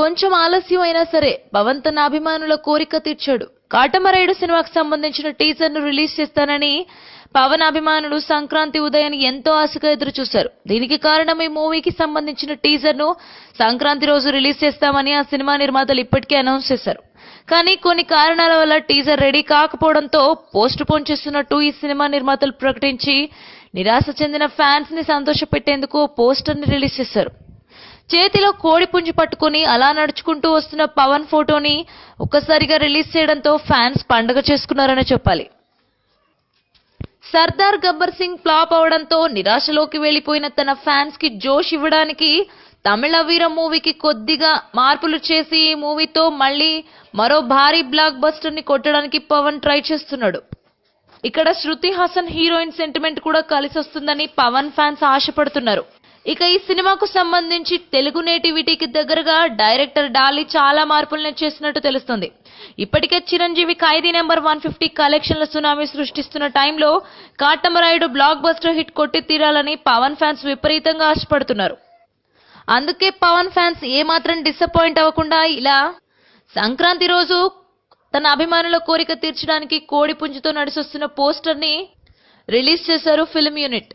కొంచెం ఆలస్యం అయినా సరే పవన్ తన అభిమానుల కోరిక తీర్చాడు. కాటమరాయుడు సినిమాకు సంబంధించిన టీజర్ను రిలీజ్ చేస్తానని పవన్ అభిమానులు సంక్రాంతి ఉదయాన్ని ఎంతో ఆశగా ఎదురు చూశారు దీనికి కారణం ఈ మూవీకి సంబంధించిన టీజర్ను సంక్రాంతి రోజు రిలీజ్ చేస్తామని ఆ సినిమా నిర్మాతలు ఇప్పటికే అనౌన్స్ చేశారు. కానీ కొన్ని కారణాల వల్ల టీజర్ రెడీ కాకపోవడంతో పోస్ట్ పోన్ చేస్తున్నట్టు ఈ సినిమా నిర్మాతలు ప్రకటించి నిరాశ చెందిన ఫ్యాన్స్ని సంతోషపెట్టేందుకు పోస్టర్ని రిలీజ్ చేశారు. చేతిలో కోడి పుంజు పట్టుకుని అలా నడుచుకుంటూ వస్తున్న పవన్ ఫోటోని ఒక్కసారిగా రిలీజ్ చేయడంతో ఫ్యాన్స్ పండగ చేసుకున్నారనే చెప్పాలి. సర్దార్ గబ్బర్ సింగ్ ఫ్లాప్ అవడంతో నిరాశలోకి వెళ్ళిపోయిన తన ఫ్యాన్స్కి జోష్ ఇవ్వడానికి తమిళ వీర మూవీకి కొద్దిగా మార్పులు చేసి ఈ మూవీతో మళ్ళీ మరో భారీ బ్లాక్ బస్టర్ని కొట్టడానికి పవన్ ట్రై చేస్తున్నాడు. ఇక్కడ శృతి హాసన్ హీరోయిన్ సెంటిమెంట్ కూడా కలిసి వస్తుందని పవన్ ఫ్యాన్స్ ఆశపడుతున్నారు. ఇక ఈ సినిమాకు సంబంధించి తెలుగు నేటివిటీకి దగ్గరగా డైరెక్టర్ డాలి చాలా మార్పులను చేసినట్టు తెలుస్తుంది. ఇప్పటికే Chiranjeevi Khaidi number one fifty కలెక్షన్ల సునామీ సృష్టిస్తున్న టైంలో కాటమరాయుడు బ్లాక్ బస్టర్ హిట్ కొట్టి తీరాలని పవన్ ఫ్యాన్స్ విపరీతంగా ఆశపడుతున్నారు. అందుకే పవన్ ఫ్యాన్స్ ఏమాత్రం డిసప్పాయింట్ అవ్వకుండా ఇలా సంక్రాంతి రోజు తన అభిమానుల కోరిక తీర్చడానికి కోడి పుంజుతో నడిచొస్తున్న పోస్టర్ని రిలీజ్ చేశారు ఫిల్మ్ యూనిట్.